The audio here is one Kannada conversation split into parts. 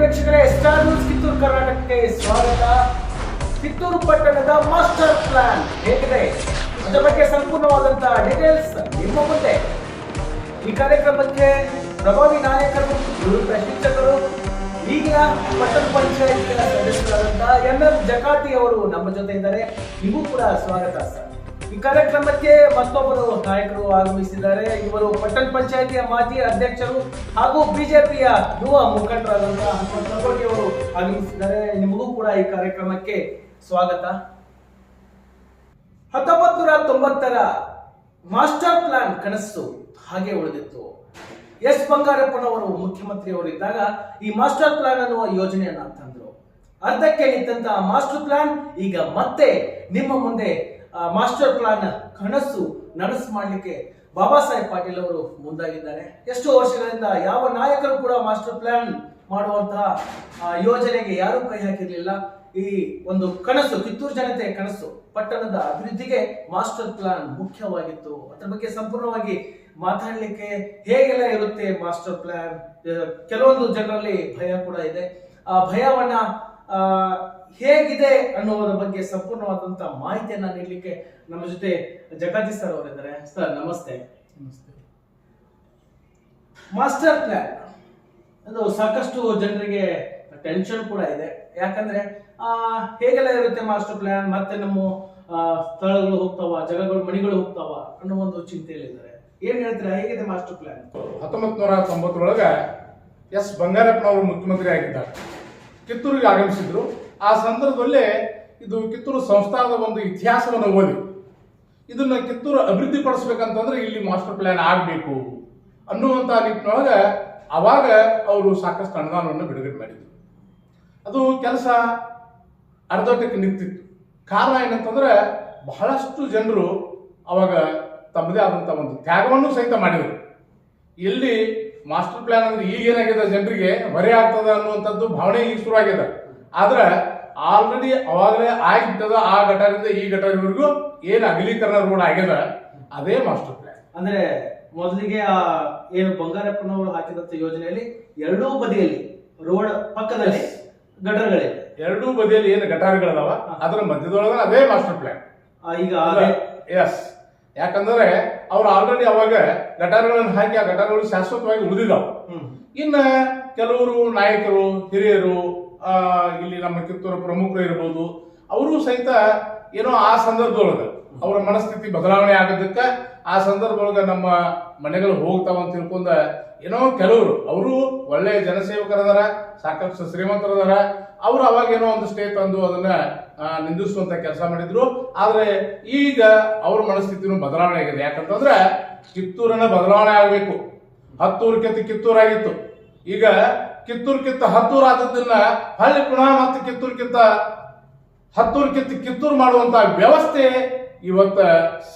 ವೀಕ್ಷಕರೇ ಸ್ಟಾರ್ ನ್ಯೂಸ್ ಕಿತ್ತೂರು ಕರ್ನಾಟಕಕ್ಕೆ ಸ್ವಾಗತ. ಕಿತ್ತೂರು ಪಟ್ಟಣದ ಮಾಸ್ಟರ್ ಪ್ಲಾನ್ ಹೇಗಿದೆ? ಅದರ ಬಗ್ಗೆ ಸಂಪೂರ್ಣವಾದಂತಹ ಡೀಟೇಲ್ಸ್ ನಿಮ್ಮ ಮುಂದೆ. ಈ ಕಾರ್ಯಕ್ರಮಕ್ಕೆ ಪ್ರಭಾವಿ ನಾಯಕರು ನಿವೃತ್ತ ಶಿಕ್ಷಕರು ಈಗಿನ ಪಟ್ಟಣ ಪಂಚಾಯತ್ ಸದಸ್ಯರಾದಂತಹ ಎಂ ಎಂ ಜಕಾತಿ ಅವರು ನಮ್ಮ ಜೊತೆ ಇದ್ದಾರೆ. ಇವು ಕೂಡ ಸ್ವಾಗತ ಸರ್. ಈ ಕಾರ್ಯಕ್ರಮಕ್ಕೆ ಮತ್ತೊಬ್ಬರು ನಾಯಕರು ಆಗಮಿಸಿದ್ದಾರೆ. ಇವರು ಪಟ್ಟಣ ಪಂಚಾಯಿತಿಯ ಮಾಜಿ ಅಧ್ಯಕ್ಷರು ಹಾಗೂ ಬಿಜೆಪಿಯ ಯುವ ಮುಖಂಡರಾದಂತಹ ಹನುಮಂತ ಲಗೋಟಿ ಅವರು ಆಗಮಿಸಿದ್ದಾರೆ. ನಿಮಗೂ ಕೂಡ ಈ ಕಾರ್ಯಕ್ರಮಕ್ಕೆ ಸ್ವಾಗತ. ಹತ್ತೊಂಬತ್ತು ನೂರ ತೊಂಬತ್ತರ ಮಾಸ್ಟರ್ ಪ್ಲಾನ್ ಕನಸು ಹಾಗೆ ಉಳಿದಿತ್ತು. ಎಸ್ ಬಂಗಾರಪ್ಪನವರು ಮುಖ್ಯಮಂತ್ರಿಯವರಿದ್ದಾಗ ಈ ಮಾಸ್ಟರ್ ಪ್ಲಾನ್ ಅನ್ನುವ ಯೋಜನೆಯನ್ನ ತಂದ್ರು. ಅರ್ಧಕ್ಕೆ ನಿಂತಹ ಮಾಸ್ಟರ್ ಪ್ಲಾನ್ ಈಗ ಮತ್ತೆ ನಿಮ್ಮ ಮುಂದೆ ಮಾಸ್ಟರ್ ಪ್ಲಾನ್ ಕನಸು ನನಸು ಮಾಡಲಿಕ್ಕೆ ಬಾಬಾ ಸಾಹೇಬ್ ಪಾಟೀಲ್ ಅವರು ಮುಂದಾಗಿದ್ದಾರೆ. ಎಷ್ಟು ವರ್ಷಗಳಿಂದ ಯಾವ ನಾಯಕರು ಕೂಡ ಮಾಸ್ಟರ್ ಪ್ಲಾನ್ ಮಾಡುವಂತಹ ಯೋಜನೆಗೆ ಯಾರೂ ಕೈ ಹಾಕಿರಲಿಲ್ಲ. ಈ ಒಂದು ಕನಸು, ಕಿತ್ತೂರು ಜನತೆ ಕನಸು, ಪಟ್ಟಣದ ಅಭಿವೃದ್ಧಿಗೆ ಮಾಸ್ಟರ್ ಪ್ಲಾನ್ ಮುಖ್ಯವಾಗಿತ್ತು. ಅದರ ಬಗ್ಗೆ ಸಂಪೂರ್ಣವಾಗಿ ಮಾತಾಡಲಿಕ್ಕೆ ಹೇಗೆಲ್ಲ ಇರುತ್ತೆ ಮಾಸ್ಟರ್ ಪ್ಲಾನ್? ಕೆಲವೊಂದು ಜನರಲ್ಲಿ ಭಯ ಕೂಡ ಇದೆ. ಆ, ಭಯವನ್ನ ಹೇಗಿದೆ ಅನ್ನೋದ್ರ ಬಗ್ಗೆ ಸಂಪೂರ್ಣವಾದಂತಹ ಮಾಹಿತಿಯನ್ನ ನೀಡಲಿಕ್ಕೆ ನಮ್ಮ ಜೊತೆ ಜಗದೀಶ್ ಸರ್ ಅವರಿದ್ದಾರೆ. ಸರ್ ನಮಸ್ತೆ. ನಮಸ್ತೆ. ಮಾಸ್ಟರ್ ಪ್ಲಾನ್ ಅದು ಸಾಕಷ್ಟು ಜನರಿಗೆ ಟೆನ್ಷನ್ ಕೂಡ ಇದೆ. ಯಾಕಂದ್ರೆ ಆ ಹೇಗೆಲ್ಲ ಇರುತ್ತೆ ಮಾಸ್ಟರ್ ಪ್ಲಾನ್ ಮತ್ತೆ ನಮ್ಮ ಸ್ಥಳಗಳು ಹೋಗ್ತಾವ ಜಗಗಳು ಮಣಿಗಳು ಹೋಗ್ತಾವ ಅನ್ನೋ ಒಂದು ಚಿಂತೆಯಲ್ಲಿದ್ದಾರೆ. ಏನ್ ಹೇಳ್ತೀರಾ? ಹೇಗಿದೆ ಮಾಸ್ಟರ್ ಪ್ಲಾನ್ ಹತ್ತೊಂಬತ್ನೂರ ತೊಂಬತ್ತರೊಳಗ ಎಸ್ ಬಂಗಾರಪ್ಪನವರು ಮುಖ್ಯಮಂತ್ರಿ ಆಗಿದ್ದಾರೆ. ಕಿತ್ತೂರಿಗೆ ಆಗಮಿಸಿದ್ರು. ಆ ಸಂದರ್ಭದಲ್ಲಿ ಇದು ಕಿತ್ತೂರು ಸಂಸ್ಥಾನದ ಒಂದು ಇತಿಹಾಸವನ್ನು ಓದಿ. ಇದನ್ನ ಕಿತ್ತೂರು ಅಭಿವೃದ್ಧಿ ಪಡಿಸ್ಬೇಕಂತಂದ್ರೆ ಇಲ್ಲಿ ಮಾಸ್ಟರ್ ಪ್ಲಾನ್ ಆಗಬೇಕು ಅನ್ನುವಂಥ ನಿಟ್ಟಿನೊಳಗೆ ಅವಾಗ ಅವರು ಸಾಕಷ್ಟು ಅನುದಾನವನ್ನು ಬಿಡುಗಡೆ ಮಾಡಿದ್ರು. ಅದು ಕೆಲಸ ಅರ್ಧೋಟಕ್ಕೆ ನಿಂತಿತ್ತು. ಕಾರಣ ಏನಂತಂದ್ರೆ ಬಹಳಷ್ಟು ಜನರು ಅವಾಗ ತಮ್ಮದೇ ಆದಂಥ ಒಂದು ತ್ಯಾಗವನ್ನು ಸಹಿತ ಮಾಡಿದರು. ಎಲ್ಲಿ ಮಾಸ್ಟರ್ ಪ್ಲಾನ್ ಅಂದ್ರೆ ಈಗ ಏನಾಗಿದೆ ಜನರಿಗೆ ಹೊರೆ ಆಗ್ತದೆ ಅನ್ನುವಂಥದ್ದು ಭಾವನೆ ಈಗ ಶುರುವಾಗಿದೆ. ಆದ್ರೆ ಆಲ್ರೆಡಿ ಅವಾಗಲೇ ಆಗಿದ್ದದ ಆ ಘಟರಿಂದ ಈ ಘಟನವರೆಗೂ ಏನು ಅಗಲೀಕರಣ ರೋಡ್ ಆಗ್ಯದ ಅದೇ ಮಾಸ್ಟರ್ ಪ್ಲಾನ್ ಅಂದ್ರೆ ಮೊದಲಿಗೆ ಆ ಏನು ಬಂಗಾರಪ್ಪನವರು ಹಾಕಿದಂತ ಯೋಜನೆಯಲ್ಲಿ ಎರಡೂ ಬದಿಯಲ್ಲಿ ರೋಡ್ ಪಕ್ಕದಲ್ಲಿ ಗಟರ್ಗಳಿವೆ. ಎರಡೂ ಬದಿಯಲ್ಲಿ ಏನು ಗಟಾರಗಳದಾವ? ಅದರ ಮಧ್ಯದೊಳಗ ಅದೇ ಮಾಸ್ಟರ್ ಪ್ಲಾನ್ ಈಗ ಎಸ್ ಯಾಕಂದ್ರೆ ಅವ್ರು ಆಲ್ರೆಡಿ ಅವಾಗ ಗಟಾರಗಳನ್ನು ಹಾಕಿ ಆ ಗಟಾರಗಳು ಶಾಶ್ವತವಾಗಿ ಉಳಿದಿದ್ದಾವೆ. ಇನ್ನ ಕೆಲವರು ನಾಯಕರು ಹಿರಿಯರು ಇಲ್ಲಿ ನಮ್ಮ ಕಿತ್ತೂರು ಪ್ರಮುಖರು ಇರ್ಬೋದು. ಅವರು ಸಹಿತ ಏನೋ ಆ ಸಂದರ್ಭದೊಳಗೆ ಅವರ ಮನಸ್ಥಿತಿ ಬದಲಾವಣೆ ಆಗೋದಕ್ಕೆ ಆ ಸಂದರ್ಭೊಳಗೆ ನಮ್ಮ ಮನೆಗಳು ಹೋಗ್ತಾವ ಅಂತ ತಿಳ್ಕೊಂಡ ಏನೋ ಕೆಲವರು. ಅವರು ಒಳ್ಳೆಯ ಜನಸೇವಕರದಾರ, ಸಾಕಷ್ಟು ಶ್ರೀಮಂತರದಾರ. ಅವರು ಅವಾಗ ಏನೋ ಒಂದು ಸ್ಟೇ ತಂದು ಅದನ್ನ ನಿಂದಿಸುವಂತ ಕೆಲಸ ಮಾಡಿದ್ರು. ಆದ್ರೆ ಈಗ ಅವ್ರ ಮನಸ್ಥಿತಿನೂ ಬದಲಾವಣೆ ಆಗಿದೆ. ಯಾಕಂತಂದ್ರೆ ಕಿತ್ತೂರನ್ನ ಬದಲಾವಣೆ ಆಗಬೇಕು. ಹತ್ತೂರು ಕಿತ್ತು ಕಿತ್ತೂರಾಗಿತ್ತು. ಈಗ ಕಿತ್ತೂರು ಹತ್ತೂರ್ ಆದದ್ದನ್ನ ಹಳ್ಳಿ ಪುನಃ ಮತ್ತು ಕಿತ್ತೂರ್ಕಿತ್ತ ಕಿತ್ತೂರ್ ಕಿತ್ತು ಕಿತ್ತೂರು ಮಾಡುವಂತ ವ್ಯವಸ್ಥೆ ಇವತ್ತ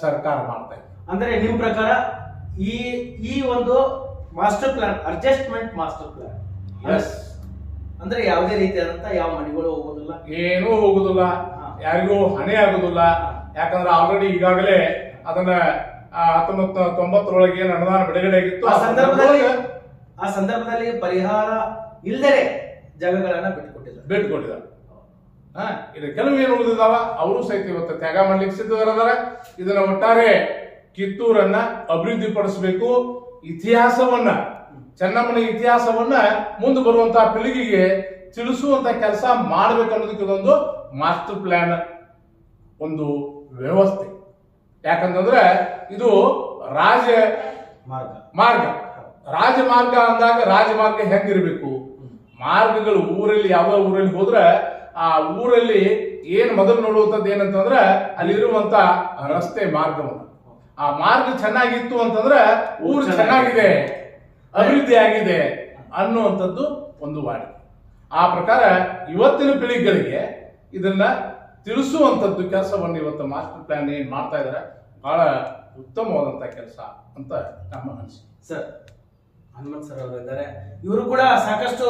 ಸರ್ಕಾರ ಮಾಡ್ತಾ ಇದೆ. ಅಂದ್ರೆ ನಿಮ್ ಪ್ರಕಾರ ಈ ಈ ಒಂದು master plan adjustment master plan S ಅಂದ್ರೆ ಯಾವುದೇ ರೀತಿಯಾದಂತ ಯಾವ ಮನೆಗಳು ಹೋಗೋದಿಲ್ಲ? ಏನೂ ಹೋಗುದಿಲ್ಲ. ಯಾರಿಗೂ ಹಣೆ ಆಗುದಿಲ್ಲ. ಯಾಕಂದ್ರೆ ಆಲ್ರೆಡಿ ಈಗಾಗಲೇ ಅದನ್ನ ಹತ್ತೊಂಬತ್ತು ತೊಂಬತ್ತರೊಳಗೆ ಏನು ಅನುದಾನ ಬಿಡುಗಡೆ ಆಗಿತ್ತು ಆ ಸಂದರ್ಭದಲ್ಲಿ ಆ ಸಂದರ್ಭದಲ್ಲಿ ಪರಿಹಾರ ಇಲ್ಲದೆ ಜಾಗಗಳನ್ನ ಬಿಟ್ಟುಕೊಟ್ಟಿದ್ದಾರೆ. ಬೇಡ್ಕೊಂಡಿದ್ದಾರೆ ಹಾ ಇದು ಕೆಲವು ಏನು ಉಳಿದಿದಾವ ಅವರು ಸಹಿತ ಇವತ್ತು ತ್ಯಾಗ ಮಾಡ್ಲಿಕ್ಕೆ ಸಿದ್ಧರಾದಾರ ಇದನ್ನ ಒಟ್ಟಾರೆ ಕಿತ್ತೂರನ್ನ ಅಭಿವೃದ್ಧಿ ಪಡಿಸಬೇಕು ಇತಿಹಾಸವನ್ನ ಚೆನ್ನಮ್ಮನ ಇತಿಹಾಸವನ್ನ ಮುಂದೆ ಬರುವಂತಹ ಪೀಳಿಗೆಗೆ ತಿಳಿಸುವಂತ ಕೆಲಸ ಮಾಡಬೇಕು ಅನ್ನೋದಕ್ಕೆ ಇದೊಂದು ಮಾಸ್ಟರ್ ಪ್ಲಾನ್ ಒಂದು ವ್ಯವಸ್ಥೆ. ಯಾಕಂತಂದ್ರೆ ಇದು ರಾಜ ಮಾರ್ಗ. ಮಾರ್ಗ. ರಾಜಮಾರ್ಗ ಅಂದಾಗ ರಾಜಮಾರ್ಗ ಹೆಂಗಿರ್ಬೇಕು? ಮಾರ್ಗಗಳು ಊರಲ್ಲಿ ಯಾವ ಊರಲ್ಲಿ ಹೋದ್ರೆ ಆ ಊರಲ್ಲಿ ಏನ್ ಮೊದಲು ನೋಡುವಂಥದ್ದು ಏನಂತಂದ್ರೆ ಅಲ್ಲಿರುವಂತ ರಸ್ತೆ ಮಾರ್ಗವನ್ನು. ಆ ಮಾರ್ಗ ಚೆನ್ನಾಗಿತ್ತು ಅಂತಂದ್ರೆ ಊರು ಚೆನ್ನಾಗಿದೆ ಅಭಿವೃದ್ಧಿ ಆಗಿದೆ ಅನ್ನುವಂಥದ್ದು ಒಂದು ವಾಡಿ ಆ ಪ್ರಕಾರ ಇವತ್ತಿನ ಪೀಳಿಗೆಗಳಿಗೆ ಇದನ್ನ ತಿಳಿಸುವಂಥದ್ದು ಕೆಲಸವನ್ನು ಇವತ್ತು ಮಾಸ್ಟರ್ ಪ್ಲಾನ್ ಏನ್ ಮಾಡ್ತಾ ಇದ್ದಾರೆ ಬಹಳ ಉತ್ತಮವಾದಂತ ಕೆಲಸ ಅಂತ ನಮ್ಮ ಅನಿಸಿಕೆ ಸರ್ ಹನುಮಂತ್ ಸರ್ ಅವರು ಇದ್ದಾರೆ. ಇವರು ಕೂಡ ಸಾಕಷ್ಟು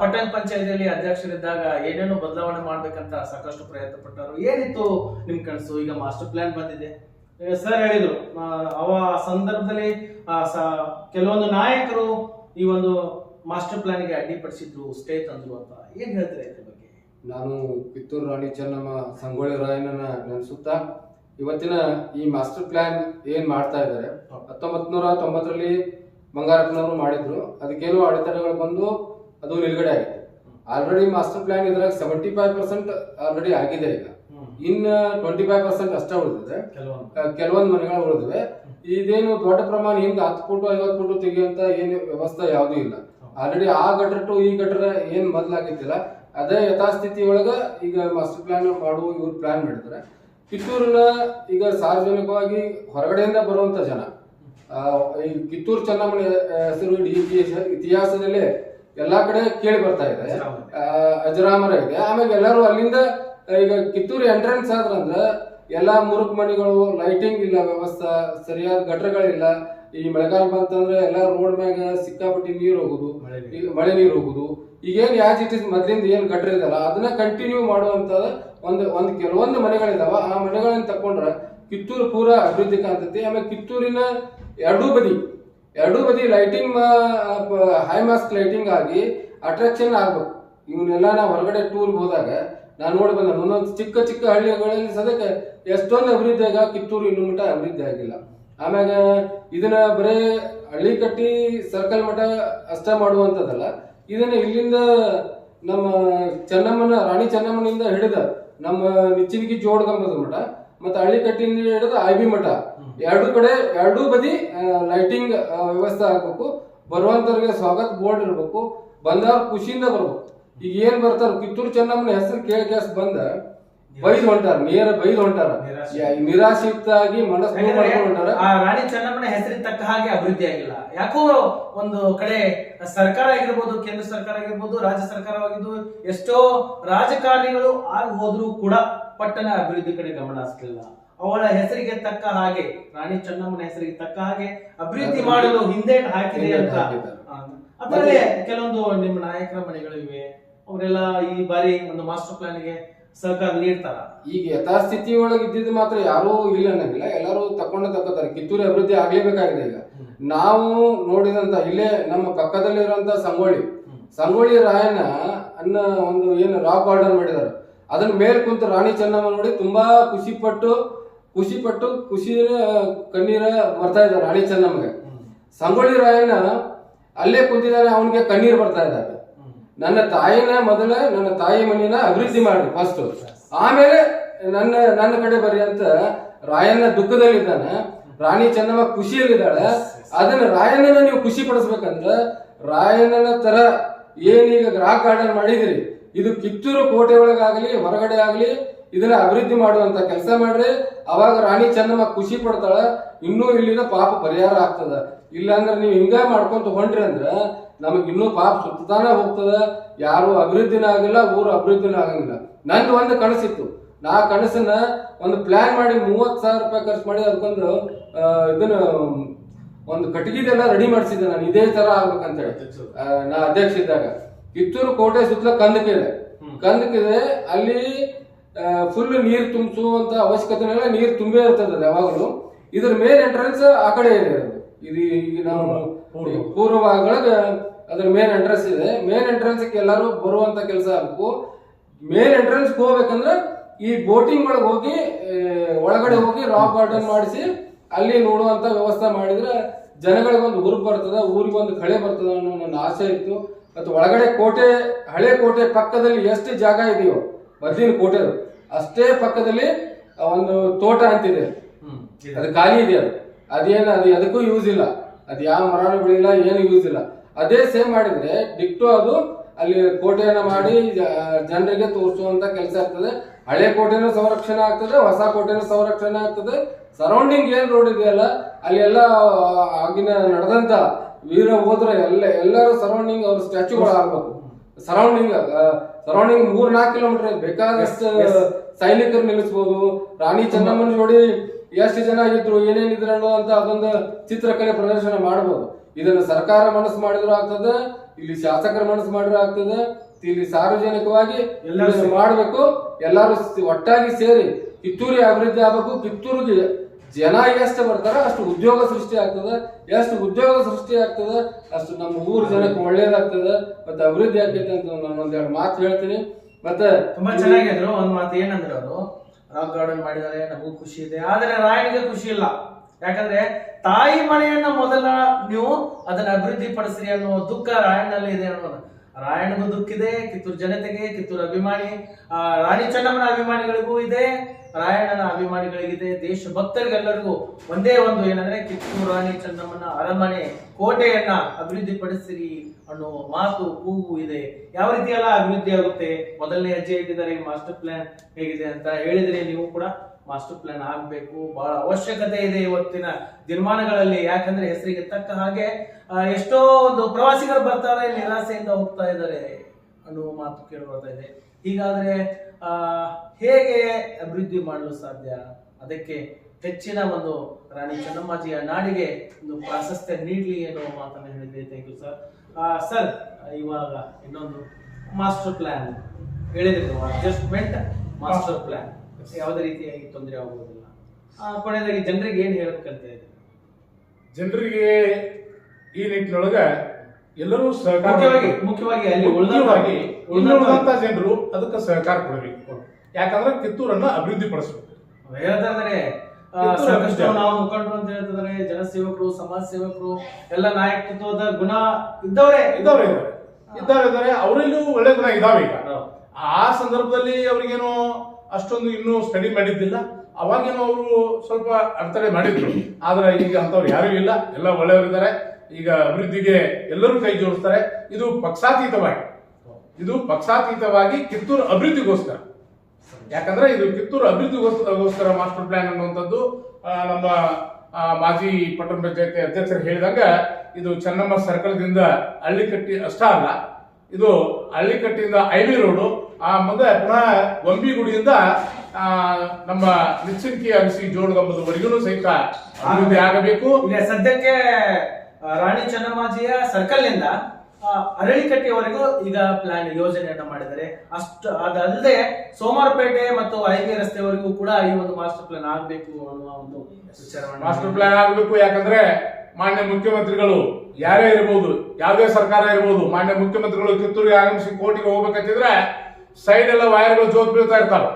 ಪಟ್ಟಣ ಪಂಚಾಯತಿಯಲ್ಲಿ ಅಧ್ಯಕ್ಷರಿದ್ದಾಗ ಏನೇನು ಬದಲಾವಣೆ ಮಾಡ್ಬೇಕಂತ ಸಾಕಷ್ಟು ಪ್ರಯತ್ನ ಪಟ್ಟರು ಏನಿತ್ತು ನಿಮ್ ಕನಸು? ಈಗ ಮಾಸ್ಟರ್ ಪ್ಲಾನ್ ಬಂದಿದೆ. ಸರ್ ಹೇಳಿದ್ರು ಆ, ಅವ ಸಂದರ್ಭದಲ್ಲಿ ಕೆಲವೊಂದು ನಾಯಕರು ಈ ಒಂದು ಮಾಸ್ಟರ್ ಪ್ಲಾನ್ಗೆ ಅಡ್ಡಿಪಡಿಸಿದ್ರು ಸ್ಟೇ ತಂದ್ರು ಅಂತ. ಏನ್ ಹೇಳ್ತಾರೆ ಇದ್ರ ಬಗ್ಗೆ? ನಾನು ಕಿತ್ತೂರು ರಾಣಿ ಚೆನ್ನಮ್ಮ ಸಂಗೊಳ್ಳಿ ರಾಯಣ್ಣನ ನೆನೆಸುತ್ತಾ ಇವತ್ತಿನ ಈ ಮಾಸ್ಟರ್ ಪ್ಲಾನ್ ಏನ್ ಮಾಡ್ತಾ ಇದ್ದಾರೆ? ಹತ್ತೊಂಬತ್ ನೂರ ತೊಂಬತ್ತರಲ್ಲಿ ಬಂಗಾರಪ್ಪನವರು ಮಾಡಿದ್ರು. ಅದಕ್ಕೇನು ಅಡೆತಡೆಗಳು ಬಂದು ಅದು ನಿಲುಗಡೆ ಆಗಿದೆ. ಆಲ್ರೆಡಿ ಮಾಸ್ಟರ್ ಪ್ಲಾನ್ ಇದ್ರಾಗ ಸೆವೆಂಟಿ ಫೈವ್ ಪರ್ಸೆಂಟ್ ಆಲ್ರೆಡಿ ಆಗಿದೆ ಈಗ. ಇನ್ನ ಟ್ವೆಂಟಿ ಫೈವ್ ಪರ್ಸೆಂಟ್ ಅಷ್ಟೇ ಉಳಿದಿದೆ. ಕೆಲವೊಂದು. ಮನೆಗಳು ಉಳಿದಿವೆ. ಇದೇನು ದೊಡ್ಡ ಪ್ರಮಾಣ ಹಿಂದೆ ಹತ್ತು ಫುಟು ಐವತ್ತು ಫುಟು ತೆಗೆಯುವಂತ ಏನು ವ್ಯವಸ್ಥೆ ಯಾವುದೂ ಇಲ್ಲ. ಆಲ್ರೆಡಿ ಆ ಗಟ್ರ ಟು ಈ ಗಟ್ರ ಏನ್ ಬದಲಾಗಿದ್ದಿಲ್ಲ. ಅದೇ ಯಥಾಸ್ಥಿತಿ ಒಳಗ ಈಗ ಮಾಸ್ಟರ್ ಪ್ಲಾನ್ ಮಾಡುವ ಇವ್ರು ಪ್ಲಾನ್ ಮಾಡಿದ್ರೆ ಕಿತ್ತೂರಿನ ಈಗ ಸಾರ್ವಜನಿಕವಾಗಿ ಹೊರಗಡೆಯಿಂದ ಬರುವಂತ ಜನ ಈ ಕಿತ್ತೂರು ಚೆನ್ನಮ್ಮನ ಹೆಸರು ಇಡೀ ಇತಿಹಾಸದಲ್ಲಿ ಎಲ್ಲಾ ಕಡೆ ಕೇಳಿ ಬರ್ತಾ ಇದೆ ಅಜರಾಮರ. ಇದೆ ಆಮೇಲೆ ಎಲ್ಲರೂ ಅಲ್ಲಿಂದ ಈಗ ಕಿತ್ತೂರು ಎಂಟ್ರೆನ್ಸ್ ಆದ್ರಂದ್ರ ಎಲ್ಲಾ ಮುರುಕ್ ಮನೆಗಳು ಲೈಟಿಂಗ್ ಇಲ್ಲ ವ್ಯವಸ್ಥೆ ಸರಿಯಾದ ಗಟ್ರಗಳಿಲ್ಲ ಈ ಮಳೆಗಾಲ ಬಂತಂದ್ರೆ ಎಲ್ಲಾ ರೋಡ್ ಮ್ಯಾಗ ಸಿಕ್ಕಾಪಟ್ಟಿ ನೀರು ಹೋಗುದು ಮಳೆ ನೀರು. ಈಗ ಮಳೆ ನೀರು ಹೋಗುದು ಈಗೇನ್ ಯಾಜ್ ಇಟ್ ಇಸ್ ಮೊದ್ಲಿಂದ ಏನ್ ಗಟ್ರ ಇದಲ್ಲ ಅದನ್ನ ಕಂಟಿನ್ಯೂ ಮಾಡುವಂತ ಒಂದು ಒಂದು ಕೆಲವೊಂದು ಮನೆಗಳಿದಾವ ಆ ಮನೆಗಳನ್ನ ತಕೊಂಡ್ರ ಕಿತ್ತೂರು ಪೂರ ಅಭಿವೃದ್ಧಿ ಕಾಣ್ತೈತಿ. ಆಮೇಲೆ ಕಿತ್ತೂರಿನ ಎರಡೂ ಬದಿ ಎರಡೂ ಬದಿ ಲೈಟಿಂಗ್ ಹೈ ಮಾಸ್ಕ್ ಲೈಟಿಂಗ್ ಆಗಿ ಅಟ್ರಾಕ್ಷನ್ ಆಗ್ಬೇಕು. ಇವನ್ನೆಲ್ಲ ನಾವು ಹೊರಗಡೆ ಟೂರ್ ಹೋದಾಗ, ನಾನು ನೋಡಿ ಬಂದ, ಒಂದೊಂದು ಚಿಕ್ಕ ಚಿಕ್ಕ ಹಳ್ಳಿಗಳಲ್ಲಿ ಸದಕ್ಕೆ ಎಷ್ಟೊಂದು ಅಭಿವೃದ್ಧಿ ಆಗ ಕಿತ್ತೂರು ಇನ್ನು ಮಟ್ಟ ಅಭಿವೃದ್ಧಿ ಆಗಿಲ್ಲ. ಆಮ್ಯಾಗ ಇದನ್ನ ಬರೇ ಹಳ್ಳಿ ಕಟ್ಟಿ ಸರ್ಕಲ್ ಮಠ ಅಷ್ಟ ಮಾಡುವಂಥದ್ದಲ್ಲ. ಇದನ್ನ ಇಲ್ಲಿಂದ ನಮ್ಮ ಚೆನ್ನಮ್ಮನ, ರಾಣಿ ಚೆನ್ನಮ್ಮನಿಂದ ಹಿಡಿದ ನಮ್ಮ ನಿಚ್ಚಿನಗಿ ಜೋಡ್ಗಂಬದ ಮಠ ಮತ್ತೆ ಹಳ್ಳಿ ಕಟ್ಟಿಂದ ಹಿಡಿದು ಐ ಬಿ ಮಠ. ಎರಡು ಕಡೆ, ಎರಡೂ ಬದಿ ಲೈಟಿಂಗ್ ವ್ಯವಸ್ಥೆ ಆಗ್ಬೇಕು. ಬರುವಂತವ್ರಿಗೆ ಸ್ವಾಗತ ಬೋರ್ಡ್ ಇರ್ಬೇಕು. ಬಂದವ್ರು ಖುಷಿಯಿಂದ ಬರ್ಬೇಕು. ಈಗ ಏನ್ ಬರ್ತಾರ ಕಿತ್ತೂರು ಚೆನ್ನಮ್ಮನ ಹೆಸರು ಕೇಳಿ ಕೇಸ್ ಬಂದ ಬೈದ್ ಹೊಂಟಾರ ನೇರ ಬೈದು ಹೊಂಟಾರ. ನಿರಾಶೆ. ಯಾ- ನಿರಾಶಿತಾಗಿ ಮನಸ್ಸು ಹೊಂಟಾರ? ಆ ರಾಣಿ ಚೆನ್ನಮ್ಮನ ಹೆಸರಿಗೆ ತಕ್ಕ ಹಾಗೆ ಅಭಿವೃದ್ಧಿ ಆಗಿಲ್ಲ. ಯಾಕೋ ಒಂದು ಕಡೆ ಸರ್ಕಾರ ಆಗಿರ್ಬೋದು ಕೇಂದ್ರ ಸರ್ಕಾರ ಆಗಿರ್ಬೋದು ರಾಜ್ಯ ಸರ್ಕಾರವಾಗಿದ್ದು ಎಷ್ಟೋ ರಾಜಕಾರಣಿಗಳು ಆಗಿ ಹೋದ್ರು ಕೂಡ ಪಟ್ಟಣ ಅಭಿವೃದ್ಧಿ ಕಡೆ ಗಮನ ಹರಿಸಲಿಲ್ಲ. ಅವಳ ಹೆಸರಿಗೆ ತಕ್ಕ ಹಾಗೆ ರಾಣಿ ಚೆನ್ನಮ್ಮನ ಹೆಸರಿಗೆ ತಕ್ಕ ಹಾಗೆ ಅಭಿವೃದ್ಧಿ ಮಾಡಲು ಹಿಂದೇಟು ಹಾಕಿದೆ ಅಂತ. ಅದರಲ್ಲಿ ಕೆಲವೊಂದು ನಿಮ್ಮ ನಾಯಕರ ಮನೆಗಳಿವೆ. ಅವರೆಲ್ಲ ಈ ಬಾರಿ ಒಂದು ಮಾಸ್ಟರ್ ಪ್ಲಾನ್ಗೆ ಸಹಕಾರ ನೀಡ್ತಾರ. ಈಗ ಯಥಾಸ್ಥಿತಿ ಒಳಗೆ ಇದ್ದಿದ್ದು ಮಾತ್ರ ಯಾರೂ ಇಲ್ಲ ಅನ್ನಂಗಿಲ್ಲ. ಎಲ್ಲರೂ ತಕೊಂಡ ತಕ್ಕೋತಾರೆ. ಕಿತ್ತೂರು ಅಭಿವೃದ್ಧಿ ಆಗ್ಲೇಬೇಕಾಗಿದೆ ಈಗ. ನಾವು ನೋಡಿದಂತ ಇಲ್ಲೇ ನಮ್ಮ ಪಕ್ಕದಲ್ಲಿರುವಂತ ಸಂಗೊಳ್ಳಿ. ಸಂಗೊಳ್ಳಿ ರಾಯಣ್ಣ ಅನ್ನ ಒಂದು ಏನು ರಾಕ್ ಆರ್ಡರ್ ಮಾಡಿದ್ದಾರೆ ಅದನ್ನ ಮೇಲೆ ಕುಂತು ರಾಣಿ ಚೆನ್ನಮ್ಮ ನೋಡಿ ತುಂಬಾ ಖುಷಿ ಪಟ್ಟು ಖುಷಿ ಪಟ್ಟು ಖುಷಿ ಕಣ್ಣೀರ ಬರ್ತಾ ಇದ್ದಾರೆ ರಾಣಿ ಚೆನ್ನಮ್ಮಗೆ. ಸಂಗೊಳ್ಳಿ ರಾಯಣ್ಣ ಅಲ್ಲೇ ಕುಂತಿದ್ದಾನೆ, ಅವನಿಗೆ ಕಣ್ಣೀರು ಬರ್ತಾ ಇದ್ದಾರೆ. ನನ್ನ ತಾಯಿನ ಮೊದಲ, ನನ್ನ ತಾಯಿ ಮನೆಯನ್ನ ಅಭಿವೃದ್ಧಿ ಮಾಡಿ ಫಸ್ಟ್ ಆಮೇಲೆ ನನ್ನ ನನ್ನ ಕಡೆ ಬರ್ರಿ ಅಂತ ರಾಯಣ್ಣ ದುಃಖದಲ್ಲಿದ್ದಾನೆ. ರಾಣಿ ಚೆನ್ನಮ್ಮ ಖುಷಿಯಲ್ಲಿದ್ದಾಳೆ. ಅದನ್ನ ರಾಯಣ್ಣನ ನೀವು ಖುಷಿ ಪಡಿಸ್ಬೇಕಂದ್ರ ರಾಯಣ್ಣನ ತರ ಏನೀಗ ರಾಕ್ ಗಾರ್ಡನ್ ಮಾಡಿದಿರಿ. ಇದು ಕಿತ್ತೂರು ಕೋಟೆ ಒಳಗಾಗಲಿ, ಹೊರಗಡೆ ಆಗಲಿ ಇದನ್ನ ಅಭಿವೃದ್ಧಿ ಮಾಡುವಂತ ಕೆಲಸ ಮಾಡ್ರಿ. ಅವಾಗ ರಾಣಿ ಚೆನ್ನಮ್ಮ ಖುಷಿ ಪಡ್ತಾಳ. ಇನ್ನೂ ಇಲ್ಲಿನ ಪಾಪ ಪರಿಹಾರ ಆಗ್ತದ. ಇಲ್ಲಾಂದ್ರೆ ನೀವು ಹಿಂಗ ಮಾಡ್ಕೊಂತ ಹೊಂಟ್ರಿ ಅಂದ್ರ ನಮಗ್ ಇನ್ನೂ ಪಾಪ ಸುತ್ತಾನೆ ಹೋಗ್ತದ ಯಾರು ಅಭಿವೃದ್ಧಿನ ಆಗಿಲ್ಲ ಊರು ಅಭಿವೃದ್ಧಿನ ಆಗಂಗಿಲ್ಲ. ನಂದು ಒಂದು ಕನಸಿತ್ತು. ನಾ ಕನಸನ್ನ ಒಂದು ಪ್ಲಾನ್ ಮಾಡಿ ಮೂವತ್ ಸಾವಿರ ರೂಪಾಯಿ ಖರ್ಚು ಮಾಡಿ ಅದಕ್ಕೊಂದು ಇದನ್ನ ಒಂದು ಕಟ್ಟಿಗೆದೆಲ್ಲ ರೆಡಿ ಮಾಡಿಸಿದ್ದೆ ನಾನು. ಇದೇ ತರ ಆಗ್ಬೇಕಂತೇಳಿ. ನಾ ಅಧ್ಯಕ್ಷ ಇದ್ದಾಗ. ಕಿತ್ತೂರು ಕೋಟೆ ಸುತ್ತಲ ಕಂದಕಿದೆ ಕಂದಕಿದೆ ಅಲ್ಲಿ ಫುಲ್ ನೀರು ತುಂಬಿಸುವಂತ ಅವಶ್ಯಕತೆನೆಲ್ಲ ನೀರು ತುಂಬೇ ಇರ್ತದೆ ಯಾವಾಗಲೂ. ಇದ್ರ ಮೇನ್ ಎಂಟ್ರೆನ್ಸ್ ಆ ಕಡೆ ಇದೆ ಇದು ಈಗ ನಾವು ಪೂರ್ವ. ಅದ್ರ ಮೇನ್ ಎಂಟ್ರೆನ್ಸ್ ಇದೆ. ಮೇನ್ ಎಂಟ್ರೆನ್ಸ್ ಎಲ್ಲರೂ ಬರುವಂತ ಕೆಲಸ ಆಗ್ಬೇಕು. ಮೇನ್ ಎಂಟ್ರೆನ್ಸ್ ಹೋಗ್ಬೇಕಂದ್ರೆ ಈ ಬೋಟಿಂಗ್ ಒಳಗೆ ಹೋಗಿ ಒಳಗಡೆ ಹೋಗಿ ರಾಕ್ ಗಾರ್ಡನ್ ಮಾಡಿಸಿ ಅಲ್ಲಿ ನೋಡುವಂತ ವ್ಯವಸ್ಥೆ ಮಾಡಿದ್ರೆ ಜನಗಳಿಗೊಂದು ಹುರುಪು ಬರ್ತದ ಒಂದು ಕಳೆ ಬರ್ತದ ಅನ್ನೋ ನನ್ನ ಆಸೆ ಇತ್ತು. ಮತ್ತು ಒಳಗಡೆ ಕೋಟೆ ಹಳೆ ಕೋಟೆ ಪಕ್ಕದಲ್ಲಿ ಎಷ್ಟು ಜಾಗ ಇದೆಯೋ ಮೊದಲಿನ ಕೋಟೆ ಅಷ್ಟೇ ಪಕ್ಕದಲ್ಲಿ ಒಂದು ತೋಟ ಅಂತಿದೆ ಅದು ಖಾಲಿ ಇದೆ. ಅದು ಅದೇನು ಅದು ಅದಕ್ಕೂ ಯೂಸ್ ಇಲ್ಲ. ಅದು ಯಾವ ಮರನೂ ಬೆಳಿಲ್ಲ ಏನು ಯೂಸ್ ಇಲ್ಲ. ಅದೇ ಸೇಮ್ ಮಾಡಿದ್ರೆ ಡಿಕ್ಟೋ ಅದು ಅಲ್ಲಿ ಕೋಟೆಯನ್ನ ಮಾಡಿ ಜನರಿಗೆ ತೋರಿಸುವಂತ ಕೆಲಸ ಆಗ್ತದೆ. ಹಳೆ ಕೋಟೆನೂ ಸಂರಕ್ಷಣೆ ಆಗ್ತದೆ ಹೊಸ ಕೋಟೆನೂ ಸಂರಕ್ಷಣೆ ಆಗ್ತದೆ. ಸರೌಂಡಿಂಗ್ ಏನ್ ರೋಡ್ ಇದೆಯಲ್ಲ ಅಲ್ಲಿ ಎಲ್ಲ ಆಗಿನ ನಡೆದಂತ ವೀರ ಹೋದ್ರೆ ಎಲ್ಲ ಎಲ್ಲರೂ ಸರೌಂಡಿಂಗ್ ಅವ್ರ ಸ್ಟ್ಯಾಚ್ಯೂಗಳು ಆಗ್ಬೇಕು. ಸರೌಂಡಿಂಗ್ ಸರೌಂಡಿಂಗ್ ಮೂರ್ ನಾಲ್ಕು ಕಿಲೋಮೀಟರ್ ಬೇಕಾದಷ್ಟು. ಸೈನಿಕರು ನಿಲ್ಲಿಸಬಹುದು ರಾಣಿ ಚೆನ್ನಮ್ಮನ ಜೋಡಿ ಎಷ್ಟು ಜನ ಇದ್ರು ಏನೇನಿದ್ರು ಅನ್ನೋ ಅಂತ ಅದೊಂದು ಚಿತ್ರಕಲೆ ಪ್ರದರ್ಶನ ಮಾಡಬಹುದು ಇದನ್ನ ಸರ್ಕಾರ ಮನಸ್ಸು ಮಾಡಿದ್ರು ಆಗ್ತದೆ ಇಲ್ಲಿ ಶಾಸಕರ ಮನಸ್ಸು ಮಾಡಿದ್ರು ಆಗ್ತದೆ ಇಲ್ಲಿ ಸಾರ್ವಜನಿಕವಾಗಿ ಎಲ್ಲರೂ. ಮಾಡಬೇಕು ಎಲ್ಲರೂ ಒಟ್ಟಾಗಿ ಸೇರಿ ಕಿತ್ತೂರಿ ಅಭಿವೃದ್ಧಿ ಆಗಬೇಕು ಕಿತ್ತೂರಿಗೆ ಜನ ಎಷ್ಟು ಬರ್ತಾರ ಅಷ್ಟು ಉದ್ಯೋಗ ಸೃಷ್ಟಿ ಆಗ್ತದೆ ಎಷ್ಟು ಉದ್ಯೋಗ ಸೃಷ್ಟಿ ಆಗ್ತದೆ ಅಷ್ಟು ನಮ್ಮ ಊರ್ ಜನಕ್ಕೆ ಒಳ್ಳೇದಾಗ್ತದೆ ಮತ್ತೆ ಅಭಿವೃದ್ಧಿ ಆಗ್ತೈತೆ ಅಂತ ನಾನು ಒಂದೆರಡು ಮಾತು ಹೇಳ್ತೀನಿ. ಮತ್ತೆ ತುಂಬಾ ಚೆನ್ನಾಗಿದ್ರು. ಒಂದ್ ಮಾತು ಏನಂದ್ರೆ ಅವರು ರಾಕ್ ಗಾರ್ಡನ್ ಮಾಡಿದ್ದಾರೆ ನಮಗೂ ಖುಷಿ ಇದೆ. ಆದ್ರೆ ರಾಯಣಿಗೆ ಖುಷಿ ಇಲ್ಲ. ಯಾಕಂದ್ರೆ ತಾಯಿ ಮನೆಯನ್ನ ಮೊದಲ ನೀವು ಅದನ್ನ ಅಭಿವೃದ್ಧಿ ಪಡಿಸ್ರಿ ಅನ್ನೋ ದುಃಖ ರಾಯಣ್ಣಲ್ಲಿ ಇದೆ ಅನ್ನೋದು. ರಾಯಣ್ಣಗೂ ದುಃಖ ಇದೆ, ಕಿತ್ತೂರು ಜನತೆಗೆ, ಕಿತ್ತೂರು ಅಭಿಮಾನಿ ರಾಣಿ ಚೆನ್ನಮ್ಮನ ಅಭಿಮಾನಿಗಳಿಗೂ ಇದೆ, ರಾಯಣ್ಣನ ಅಭಿಮಾನಿಗಳಿಗಿದೆ ದೇಶ ಭಕ್ತರಿಗೆಲ್ಲರಿಗೂ ಒಂದೇ ಒಂದು ಏನಂದ್ರೆ ಕಿತ್ತೂರು ರಾಣಿ ಚೆನ್ನಮ್ಮನ ಅರಮನೆ ಕೋಟೆಯನ್ನ ಅಭಿವೃದ್ಧಿ ಪಡಿಸಿರಿ ಅನ್ನೋ ಮಾತು, ಕೂಗು ಇದೆ. ಯಾವ ರೀತಿಯೆಲ್ಲ ಅಭಿವೃದ್ಧಿ ಆಗುತ್ತೆ? ಮೊದಲನೇ ಹೆಜ್ಜೆ ಇಟ್ಟಿದ್ದಾರೆ ಮಾಸ್ಟರ್ ಪ್ಲಾನ್ ಹೇಗಿದೆ ಅಂತ ಹೇಳಿದ್ರೆ ನೀವು ಕೂಡ ಮಾಸ್ಟರ್ ಪ್ಲಾನ್ ಆಗಬೇಕು, ಬಹಳ ಅವಶ್ಯಕತೆ ಇದೆ ಇವತ್ತಿನ ದಿನಮಾನಗಳಲ್ಲಿ. ಯಾಕಂದ್ರೆ ಹೆಸರಿಗೆ ತಕ್ಕ ಹಾಗೆ ಎಷ್ಟೋ ಒಂದು ಪ್ರವಾಸಿಗರು ಬರ್ತಾರೆ ನಿರಾಸೆಯಿಂದ ಹೋಗ್ತಾ ಇದ್ದಾರೆ ಅನ್ನುವ ಮಾತು ಕೇಳಿ ಇದೆ. ಹೀಗಾದ್ರೆ ಹೇಗೆ ಅಭಿವೃದ್ಧಿ ಮಾಡಲು ಸಾಧ್ಯ? ಅದಕ್ಕೆ ಹೆಚ್ಚಿನ ಒಂದು ರಾಣಿ ಚೆನ್ನಮ್ಮಾಜಿಯ ನಾಡಿಗೆ ಒಂದು ಪ್ರಾಶಸ್ತ್ಯ ನೀಡಲಿ ಎನ್ನುವ ಮಾತನ್ನು ಹೇಳಿದೆ ಥ್ಯಾಂಕ್ ಯು ಸರ್ ಸರ್ ಇವಾಗ ಇನ್ನೊಂದು ಮಾಸ್ಟರ್ ಪ್ಲಾನ್ ಹೇಳಿದ್ರು. Adjustment master plan. ಯಾವುದೇ ರೀತಿಯಾಗಿ ತೊಂದರೆ ಆಗುವುದಿಲ್ಲ ಕೊನೆಯದಾಗಿ ಜನರಿಗೆ ಏನು ಹೇಳಬೇಕಂತ ಜನರಿಗೆ ಈ ನಿಟ್ಟಿನೊಳಗ ಎಲ್ಲರೂ ಸಹಕಾರವಾಗಿ ಮುಖ್ಯವಾಗಿ ಮುಖ್ಯವಾಗಿ ಅಲ್ಲಿ ಮುಖ್ಯವಾಗಿ ಉಳಿದಂತ ಜನರು ಅದಕ್ಕೆ ಸಹಕಾರ ಕೊಡಬೇಕು. ಯಾಕಂದ್ರೆ ಕಿತ್ತೂರನ್ನ ಅಭಿವೃದ್ಧಿ ಪಡಿಸಬೇಕು. ಹೇಳ್ತಾರೆ ಸಾಕಷ್ಟು. ನಾವು ಮುಖಂಡರು ಅಂತ ಹೇಳ್ತಿದ್ದಾರೆ. ಜನಸೇವಕರು ಸಮಾಜ ಸೇವಕರು ಎಲ್ಲ ನಾಯಕತ್ವದ ಗುಣ ಇದ್ದವರೇ. ಇದ್ದವರೇ ಇದ್ದಾರೆ. ಇದ್ದಾರೆ ಅವರಲ್ಲೂ ಒಳ್ಳೆ ಗುಣ ಇದಾವೆ ಈಗ. ಆ ಸಂದರ್ಭದಲ್ಲಿ ಅವ್ರಿಗೇನೋ ಅಷ್ಟೊಂದು ಇನ್ನೂ ಸ್ಟಡಿ ಮಾಡಿದ್ದಿಲ್ಲ. ಅವಾಗೇನೋ ಅವರು ಸ್ವಲ್ಪ ಅಡೆತಡೆ ಮಾಡಿದ್ರು. ಆದ್ರೆ ಈಗ ಅಂಥವ್ರು ಯಾರೂ ಇಲ್ಲ. ಎಲ್ಲ ಒಳ್ಳೆಯವರಿದ್ದಾರೆ. ಈಗ ಅಭಿವೃದ್ಧಿಗೆ ಎಲ್ಲರೂ ಕೈ ಜೋಡಿಸ್ತಾರೆ. ಇದು ಪಕ್ಷಾತೀತವಾಗಿ. ಇದು ಪಕ್ಷಾತೀತವಾಗಿ ಕಿತ್ತೂರು ಅಭಿವೃದ್ಧಿಗೋಸ್ಕರ. ಯಾಕಂದ್ರೆ ಇದು ಕಿತ್ತೂರು ಅಭಿವೃದ್ಧಿಗೋಸ್ಕರ ಮಾಸ್ಟರ್ ಪ್ಲಾನ್ ಅನ್ನುವಂಥದ್ದು ನಮ್ಮ ಮಾಜಿ ಪಟ್ಟಣ ಪಂಚಾಯತಿ ಅಧ್ಯಕ್ಷರು ಹೇಳಿದಾಗ ಇದು ಚೆನ್ನಮ್ಮ ಸರ್ಕಲ್ದಿಂದ ಹಳ್ಳಿಕಟ್ಟಿ ಅಷ್ಟ ಅಲ್ಲ, ಇದು ಹಳ್ಳಿಕಟ್ಟಿಯಿಂದ ಐವಿ ರೋಡು ಆ ಮಗ ಪುನಃ ಗೊಂಬಿಗುಡಿಯಿಂದ ಆ, ನಮ್ಮ ನಿಚ್ಚಂಕಿ ಅಗಸಿ ಜೋಡಗಂಬದವರೆಗೂ ಸಹಿತ ಅಭಿವೃದ್ಧಿ ಆಗಬೇಕು. ಈಗ ಸದ್ಯಕ್ಕೆ ರಾಣಿ ಚೆನ್ನಮ್ಮಾಜಿಯ ಸರ್ಕಲ್ನಿಂದ ಆ, ಅರಳಿಕಟ್ಟೆವರೆಗೂ ಈಗ ಪ್ಲಾನ್ ಯೋಜನೆಯನ್ನ ಮಾಡಿದ್ದಾರೆ. ಅಷ್ಟು ಅದಲ್ಲದೆ ಸೋಮವಾರಪೇಟೆ ಮತ್ತು ಐವಿ ರಸ್ತೆವರೆಗೂ ಕೂಡ ಈ ಒಂದು ಮಾಸ್ಟರ್ ಪ್ಲಾನ್ ಆಗಬೇಕು ಅನ್ನುವ ಒಂದು ವಿಚಾರವನ್ನು ಮಾಸ್ಟರ್ ಪ್ಲಾನ್ ಆಗಬೇಕು ಯಾಕಂದ್ರೆ ಮಾನ್ಯ ಮುಖ್ಯಮಂತ್ರಿಗಳು ಯಾರೇ ಇರ್ಬೋದು ಯಾವುದೇ ಸರ್ಕಾರ ಇರ್ಬೋದು ಮಾನ್ಯ ಮುಖ್ಯಮಂತ್ರಿಗಳು ಕಿತ್ತೂರಿಗೆ ಆಗಮಿಸಿ ಕೋರ್ಟಿಗೆ ಹೋಗ್ಬೇಕಂತಿದ್ರೆ ಸೈಡ್ ಎಲ್ಲ ವೈರ್ಗಳು ಜೋತ್ ಬೀಳ್ತಾ ಇರ್ತಾವ.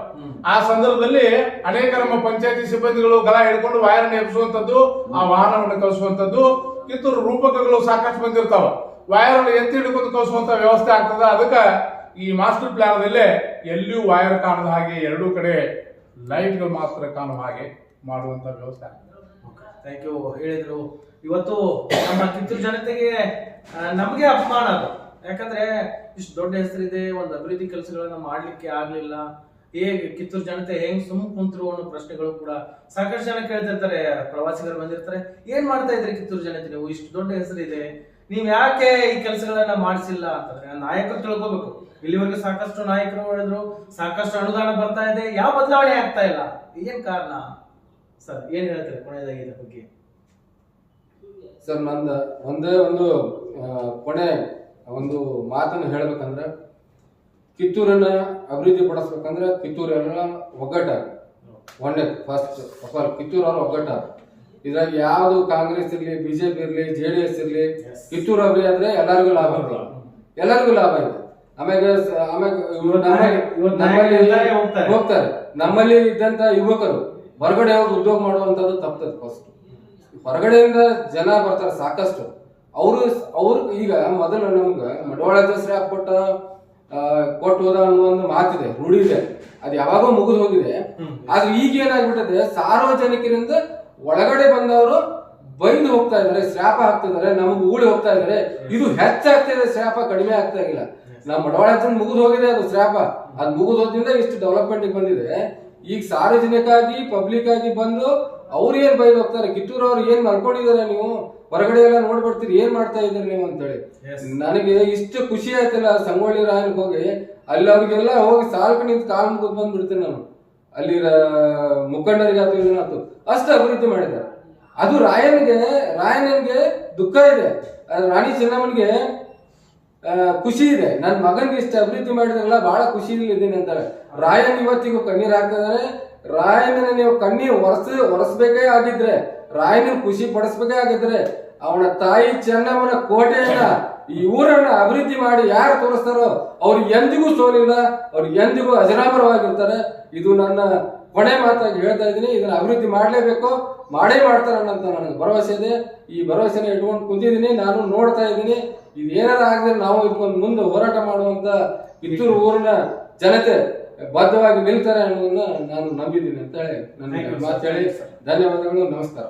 ಆ ಸಂದರ್ಭದಲ್ಲಿ ಅನೇಕ ನಮ್ಮ ಪಂಚಾಯತಿ ಸಿಬ್ಬಂದಿಗಳು ಗಲ ಹಿಡ್ಕೊಂಡು ವೈರ್ ಎಬ್ಸುವಂತದ್ದು ಆ ವಾಹನವನ್ನು ಕಳಿಸುವಂತದ್ದು ಕಿತ್ತೂರು ರೂಪಕಗಳು ಸಾಕಷ್ಟು ಬಂದಿರ್ತಾವ. ವೈರ್ ಎತ್ತಿ ಹಿಡ್ಕೊಂಡು ಕಳಿಸುವಂತ ವ್ಯವಸ್ಥೆ ಆಗ್ತದ. ಅದಕ್ಕೆ ಈ ಮಾಸ್ಟರ್ ಪ್ಲಾನ್ ಅಲ್ಲೇ ಎಲ್ಲಿಯೂ ವೈರ್ ಕಾಣದ ಹಾಗೆ ಎರಡೂ ಕಡೆ ಲೈಟ್ಗಳು ಮಾತ್ರ ಕಾಣುವ ಹಾಗೆ ಮಾಡುವಂತ ವ್ಯವಸ್ಥೆ ಆಗ್ತದೆ. ಥ್ಯಾಂಕ್ ಯು ಹೇಳಿದ್ರು. ಇವತ್ತು ನಮ್ಮ ಕಿತ್ತೂರು ಜನತೆಗೆ ನಮಗೆ ಅಪಮಾನ ಅದು. ಯಾಕಂದ್ರೆ ಇಷ್ಟು ದೊಡ್ಡ ಹೆಸರಿದೆ, ಒಂದು ಅಭಿವೃದ್ಧಿ ಕೆಲಸಗಳನ್ನ ಮಾಡ್ಲಿಕ್ಕೆ ಆಗ್ಲಿಲ್ಲ. ಹೇಗೆ ಕಿತ್ತೂರು ಜನತೆ ಹೆಂಗ್ ಸುಮ್ ಕುಂತರು ಅನ್ನೋ ಪ್ರಶ್ನೆಗಳು ಕೂಡ ಸಾಕಷ್ಟು ಜನ ಕೇಳ್ತಿರ್ತಾರೆ, ಪ್ರವಾಸಿಗರು ಬಂದಿರ್ತಾರೆ. ಏನ್ ಮಾಡ್ತಾ ಇದ್ರಿ ಕಿತ್ತೂರು ಜನತೆ ನೀವು? ಇಷ್ಟು ದೊಡ್ಡ ಹೆಸರಿದೆ. ನೀವ್ ಯಾಕೆ ಈ ಕೆಲಸಗಳನ್ನ ಮಾಡಿಸಿಲ್ಲ ಅಂತಂದ್ರೆ ನಾಯಕರು ತಿಳ್ಕೋಬೇಕು. ಇಲ್ಲಿವರೆಗೂ ಸಾಕಷ್ಟು ನಾಯಕರು ಹೇಳಿದ್ರು, ಸಾಕಷ್ಟು ಅನುದಾನ ಬರ್ತಾ ಇದೆ, ಯಾವ ಬದಲಾವಣೆ ಆಗ್ತಾ ಇಲ್ಲ? ಏನ್ ಕಾರಣ? ಸರ್, ಏನ್ ಹೇಳ್ತಾರೆ ಕೊನೆಯದಾಗಿ ಇದ್ರ ಬಗ್ಗೆ? ಸರ್, ನಂದ ಒಂದೇ ಒಂದು ಕೊನೆ ಒಂದು ಮಾತನ್ನು ಹೇಳ್ಬೇಕಂದ್ರೆ ಕಿತ್ತೂರನ್ನ ಅಭಿವೃದ್ಧಿ ಪಡಿಸ್ಬೇಕಂದ್ರೆ ಕಿತ್ತೂರೆಲ್ಲ ಒಗ್ಗಟ್ಟ ಒಳ್ಳೆ ಒಂದೇ ಫಸ್ಟ್ ಆಫ್ ಆಲ್ ಕಿತ್ತೂರು ಅವ್ರ ಒಗ್ಗಟ್ಟ ಇದ್ರಾಗ ಯಾವ್ದು ಕಾಂಗ್ರೆಸ್ ಇರ್ಲಿ ಬಿಜೆಪಿ ಇರ್ಲಿ ಜೆ ಡಿ ಎಸ್ ಇರ್ಲಿ ಕಿತ್ತೂರು ಅಭಿವೃದ್ಧಿ ಅಂದ್ರೆ ಎಲ್ಲರಿಗೂ ಲಾಭ ಇದೆ ಎಲ್ಲರಿಗೂ ಲಾಭ ಇದೆ ಆಮ್ಯಾಗ ಆಮೇಲೆ ಆಮ್ಯಾಗ ನಮ್ಮಲ್ಲಿ. ಹೋಗ್ತಾರೆ. ನಮ್ಮಲ್ಲಿ ಇದ್ದಂತ ಯುವಕರು ಹೊರಗಡೆ ಹೋಗಿ ಉದ್ಯೋಗ ಮಾಡುವಂತದ್ದು ತಪ್ತದೆ ಫಸ್ಟ್ ಹೊರಗಡೆಯಿಂದ ಜನ ಬರ್ತಾರೆ ಸಾಕಷ್ಟು. ಅವರು ಅವ್ರು ಈಗ ಮೊದಲು ನಮ್ಗೆ ಮಡವಾಳ ದಸರಾ ಕೊಟ್ಟ ಕೊಟ್ಟು ಹೋದ ಅನ್ನೋ ಒಂದು ಮಾತಿದೆ ರೂಢಿ ಇದೆ ಅದು ಯಾವಾಗೋ ಮುಗಿದು ಹೋಗಿದೆ. ಆದ್ರೆ ಈಗ ಏನಾಗ್ಬಿಟ್ಟಿದೆ ಸಾರ್ವಜನಿಕರಿಂದ ಒಳಗಡೆ ಬಂದವರು ಬೈದು ಹೋಗ್ತಾ ಇದಾರೆ ಶಾಪ ಹಾಕ್ತಿದ್ದಾರೆ ನಮಗೆ ಊಳಿ ಹೋಗ್ತಾ ಇದಾರೆ ಇದು ಹೆಚ್ಚಾಗ್ತಿದೆ ಶಾಪ ಕಡಿಮೆ ಆಗ್ತಾ ಇಲ್ಲ. ನಮ್ಮ ಮಡವಾಳ ಮುಗಿದು ಹೋಗಿದೆ ಅದು ಶಾಪ ಅದು ಮುಗಿದು ಹೋದ್ರಿಂದ ಇಷ್ಟು ಡೆವಲಪ್ಮೆಂಟ್ ಬಂದಿದೆ. ಈಗ ಸಾರ್ವಜನಿಕ ಆಗಿ ಪಬ್ಲಿಕ್ ಆಗಿ ಬಂದು ಅವ್ರು ಏನ್ ಬೈದು ಹೋಗ್ತಾರೆ ಕಿತ್ತೂರು ಅವ್ರು ಏನ್ ಮಾಡ್ಕೊಂಡಿದಾರೆ ನೀವು? ಹೊರಗಡೆ ಎಲ್ಲ ನೋಡ್ಬಿಡ್ತೀರಿ ಏನ್ ಮಾಡ್ತಾ ಇದ್ದೀರಿ ನೀವು ಅಂತೇಳಿ. ನನಗೆ ಇಷ್ಟು ಖುಷಿ ಆಯ್ತಲ್ಲ ಸಂಗೊಳ್ಳಿ ರಾಯನ್ಗೆ ಹೋಗಿ. ಅಲ್ಲಿ ಅವ್ರಿಗೆಲ್ಲ ಹೋಗಿ ಸಾಲ್ಕು ನಿಂತು ಕಾಲ್ ಮುಗಿದ್ ಬಂದ್ಬಿಡ್ತೀನಿ ನಾನು. ಅಲ್ಲಿ ಮುಖಂಡರಿಗೆ ಆತು ಅಷ್ಟು ಅಭಿವೃದ್ಧಿ ಮಾಡಿದ್ದಾರೆ. ಅದು ರಾಯನಿಗೆ ರಾಯನಿಗೆ ದುಃಖ ಇದೆ. ರಾಣಿ ಚೆನ್ನಮ್ಮನ್ಗೆ ಖುಷಿ ಇದೆ. ನನ್ನ ಮಗನಿಗೆ ಇಷ್ಟ ಅಭಿವೃದ್ಧಿ ಮಾಡಿದ್ರಲ್ಲ ಬಹಳ ಖುಷಿಯಲ್ಲಿ ಇದ್ದೀನಿ ಅಂತಾರೆ. ರಾಯನ್ ಇವತ್ತಿಗೂ ಕಣ್ಣೀರ್ ಹಾಕ್ತಿದ್ದಾರೆ ರಾಯನ ನೀವು ಕಣ್ಣೀರ್ ಒರೆಸ್, ಒರೆಸ್ಬೇಕೇ ಆಗಿದ್ರೆ ರಾಯನ ಖುಷಿ ಪಡಿಸ್ಬೇಕೇ ಆಗಿದ್ರೆ, ಅವನ ತಾಯಿ ಚೆನ್ನಮ್ಮನ ಕೋಟೆಯನ್ನ, ಈ ಊರನ್ನ ಅಭಿವೃದ್ಧಿ ಮಾಡಿ ಯಾರು ತೋರಿಸ್ತಾರೋ, ಅವ್ರು ಎಂದಿಗೂ ಸೋಲಿಲ್ಲ, ಅವ್ರು ಎಂದಿಗೂ ಅಜರಾಮರವಾಗಿರ್ತಾರೆ. ಇದು ನನ್ನ ಕೊನೆ ಮಾತಾಗಿ ಹೇಳ್ತಾ ಇದ್ದೀನಿ ಇದನ್ನ ಅಭಿವೃದ್ಧಿ ಮಾಡಲೇಬೇಕು. ಮಾಡೇ ಮಾಡ್ತಾರೆ ಅನ್ನೋಂಥ ನನಗೆ ಭರವಸೆ ಇದೆ. ಈ ಭರವಸೆನ ಇಟ್ಕೊಂಡು ಕುಂತಿದ್ದೀನಿ ನಾನು ನೋಡ್ತಾ ಇದ್ದೀನಿ. ಇದು ಏನಾರ ಆಗದೆ ನಾವು ಇದಕ್ಕೊಂದು ಮುಂದೆ ಹೋರಾಟ ಮಾಡುವಂತ ಕಿತ್ತೂರು ಊರಿನ ಜನತೆ ಬದ್ಧವಾಗಿ ನಿಲ್ತಾರೆ ಅನ್ನೋದನ್ನ ನಾನು ನಂಬಿದ್ದೀನಿ ಅಂತ ಹೇಳಿ ನನ್ನ. ಮಾತು ಹೇಳಿ. ಧನ್ಯವಾದಗಳು ನಮಸ್ಕಾರ.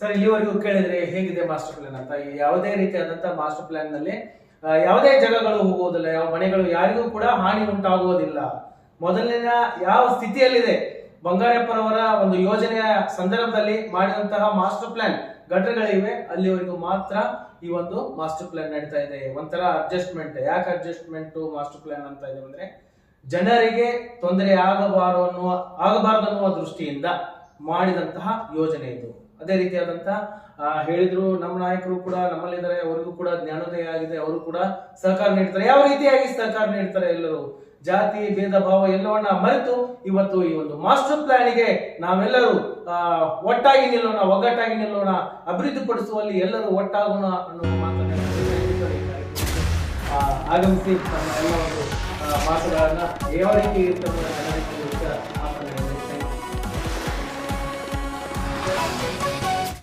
ಸರ್ ಇಲ್ಲಿವರೆಗೂ ಕೇಳಿದ್ರೆ ಹೇಗಿದೆ ಮಾಸ್ಟರ್ ಪ್ಲಾನ್ ಅಂತ? ಯಾವುದೇ ರೀತಿಯಾದಂತಹ ಮಾಸ್ಟರ್ ಪ್ಲಾನ್ನಲ್ಲಿ ಯಾವುದೇ ಜಾಗಗಳು ಹೋಗುವುದಿಲ್ಲ ಯಾವ ಮನೆಗಳು ಯಾರಿಗೂ ಕೂಡ ಹಾನಿ ಉಂಟಾಗುವುದಿಲ್ಲ. ಮೊದಲಿನ ಯಾವ ಸ್ಥಿತಿಯಲ್ಲಿದೆ? ಬಂಗಾರಪ್ಪನವರ ಒಂದು ಯೋಜನೆಯ ಸಂದರ್ಭದಲ್ಲಿ ಮಾಡಿದಂತಹ ಮಾಸ್ಟರ್ ಪ್ಲಾನ್ ಘಟನೆಗಳಿವೆ. ಅಲ್ಲಿವರೆಗೂ ಮಾತ್ರ ಈ ಒಂದು ಮಾಸ್ಟರ್ ಪ್ಲಾನ್ ನಡೀತಾ ಇದೆ. ಒಂಥರ ಅಡ್ಜಸ್ಟ್ಮೆಂಟ್ ಯಾಕೆ ಅಡ್ಜಸ್ಟ್ಮೆಂಟ್ ಮಾಸ್ಟರ್ ಪ್ಲಾನ್ ಅಂತ ಇದೆ ಅಂದ್ರೆ, ಜನರಿಗೆ ತೊಂದರೆ ಆಗಬಾರದು ಅನ್ನುವ ಆಗಬಾರದು ಅನ್ನುವ ದೃಷ್ಟಿಯಿಂದ ಮಾಡಿದಂತಹ ಯೋಜನೆ ಇದು. ಅದೇ ರೀತಿಯಾದಂತಹ ಹೇಳಿದ್ರು ನಮ್ಮ ನಾಯಕರು ಕೂಡ, ನಮ್ಮಲ್ಲಿದ್ದಾರೆ, ಅವರಿಗೂ ಕೂಡ ಜ್ಞಾನೋದಯ ಆಗಿದೆ, ಅವರು ಕೂಡ ಸಹಕಾರ ನೀಡ್ತಾರೆ. ಯಾವ ರೀತಿಯಾಗಿ ಸಹಕಾರ ನೀಡ್ತಾರೆ ಎಲ್ಲರೂ? ಜಾತಿ, ಭೇದ, ಭಾವ ಎಲ್ಲವನ್ನ ಮರೆತು ಇವತ್ತು ಈ ಒಂದು ಮಾಸ್ಟರ್ ಪ್ಲಾನಿಗೆ ನಾವೆಲ್ಲರೂ ಒಟ್ಟಾಗಿ ನಿಲ್ಲೋಣ, ಒಗ್ಗಟ್ಟಾಗಿ ನಿಲ್ಲೋಣ, ಅಭಿವೃದ್ಧಿಪಡಿಸುವಲ್ಲಿ ಎಲ್ಲರೂ ಒಟ್ಟಾಗೋಣ ಅನ್ನೋ ಮಾತನ್ನ ಆಗಮಿಸಿ ನಮ್ಮ ಎಲ್ಲ ಒಂದು ಮಾತುಗಳನ್ನ ಯಾವ ರೀತಿ ಇರ್ತದೆ